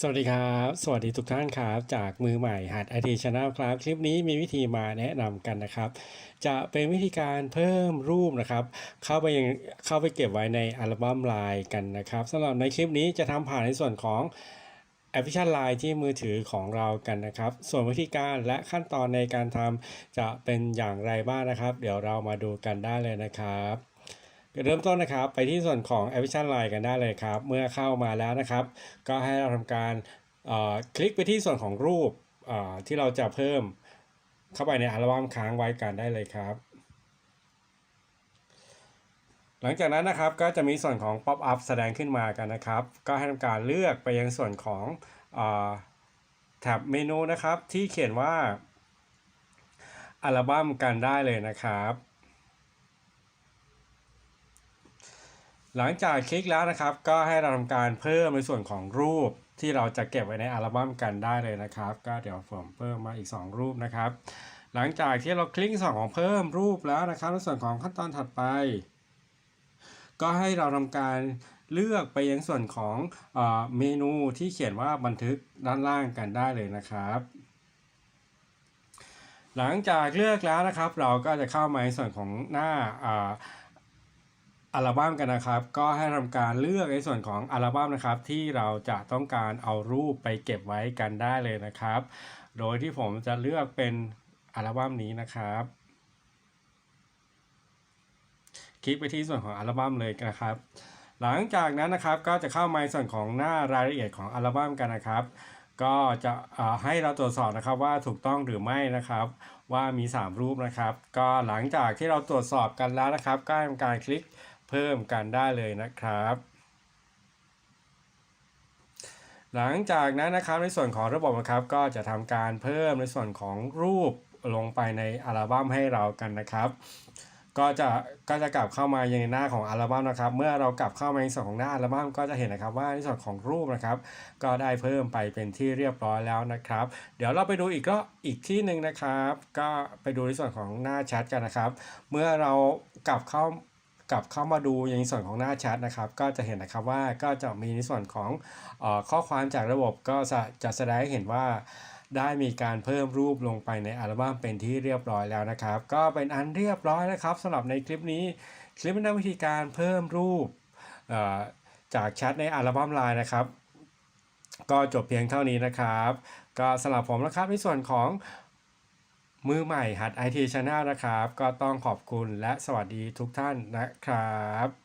สวัสดีครับ สวัสดีทุกท่านครับ จากมือใหม่หัดไอทีชาแนลครับ คลิปนี้มีวิธีมาแนะนำกันนะครับ จะเป็นวิธีการเพิ่มรูปนะครับ เข้าไปยังเข้าไปเก็บไว้ในอัลบั้มไลน์กันนะครับสำหรับในคลิปนี้จะทำผ่านในส่วนของแอปพลิเคชันไลน์ที่มือถือของเรากันนะครับ ส่วนวิธีการและขั้นตอนในการทำจะเป็นอย่างไรบ้างนะครับ เดี๋ยวเรามาดูกันได้เลยนะครับ เริ่มต้นนะครับไปที่ส่วนของแอปพลิเคชัน Line กันได้เลยครับ เมื่อเข้ามาแล้วนะครับ ก็ให้เราทำการคลิกไปที่ส่วนของรูปที่เราจะเพิ่มเข้าไปในอัลบั้มค้างไว้กันได้เลยครับ หลังจากนั้นนะครับก็จะมีส่วนของ Pop up แสดงขึ้นมากันนะครับ ก็ให้ทำการเลือกไปยังส่วนของอแท็บเมนูนะครับที่เขียนว่าอัลบั้มกันได้เลยนะครับ หลังจากคลิกแล้วนะครับ ก็ให้เราทำการเพิ่มในส่วนของรูปที่เราจะเก็บไว้ในอัลบั้มกันได้เลยนะครับ ก็เดี๋ยวผมเพิ่มมาอีก 2 รูปนะครับ หลังจากที่เราคลิกส่วนของเพิ่มรูปแล้วนะครับ ในส่วนของขั้นตอนถัดไป ก็ให้เราทำการเลือกไปยังส่วนของเมนูที่เขียนว่าบันทึกด้านล่างกันได้เลยนะครับ หลังจากเลือกแล้วนะครับ เราก็จะเข้ามาในส่วนของหน้า อัลบั้มกันนะครับ ก็ให้ทำการเลือกในส่วนของอัลบั้มนะครับ ที่เราจะต้องการเอารูปไปเก็บไว้กันได้เลยนะครับ โดยที่ผมจะเลือกเป็นอัลบั้มนี้นะครับ คลิกไปที่ส่วนของอัลบั้มเลยนะครับ หลังจากนั้นนะครับก็จะเข้ามาในส่วนของหน้ารายละเอียดของอัลบั้มกันนะครับ ก็จะให้เราตรวจสอบนะครับว่าถูกต้องหรือไม่นะครับว่ามี 3 รูปนะครับ ก็หลังจากที่เราตรวจสอบกันแล้วนะครับ ก็ทำการคลิก เพิ่มกันได้เลยนะครับ หลังจากนั้นนะครับในส่วนของระบบนะครับก็จะทำการเพิ่มในส่วนของรูปลงไปในอัลบั้มให้เรากันนะครับ ก็จะก็จะกลับเข้ามายังในหน้าของอัลบั้มนะครับ เมื่อเรากลับเข้ามาในส่วนของหน้าอัลบั้มก็จะเห็นนะครับว่าในส่วนของรูปนะครับ ก็ได้เพิ่มไปเป็นที่เรียบร้อยแล้วนะครับ เดี๋ยวเราไปดูอีกก็อีกที่หนึ่งนะครับ ก็ไปดูในส่วนของหน้าแชทกันนะครับ เมื่อเรากลับเข้า กลับเข้ามาดูในส่วนของหน้าแชทนะครับ ก็จะเห็นนะครับว่าก็จะมีในส่วนของอข้อความจากระบบก็จะจะแสดงให้เห็นว่าได้มีการเพิ่มรูปลงไปในอัลบั้มเป็นที่เรียบร้อยแล้วนะครับ ก็เป็นอันเรียบร้อยนะครับสำหรับในคลิปนี้ คลิปแนะนำวิธีการเพิ่มรูปจากแชทในอัลบั้มไลน์นะครับ ก็จบเพียงเท่านี้นะครับ ก็สำหรับผมนะครับในส่วนของ มือใหม่หัด IT Channel นะครับ ก็ต้องขอบคุณและสวัสดีทุกท่านนะครับ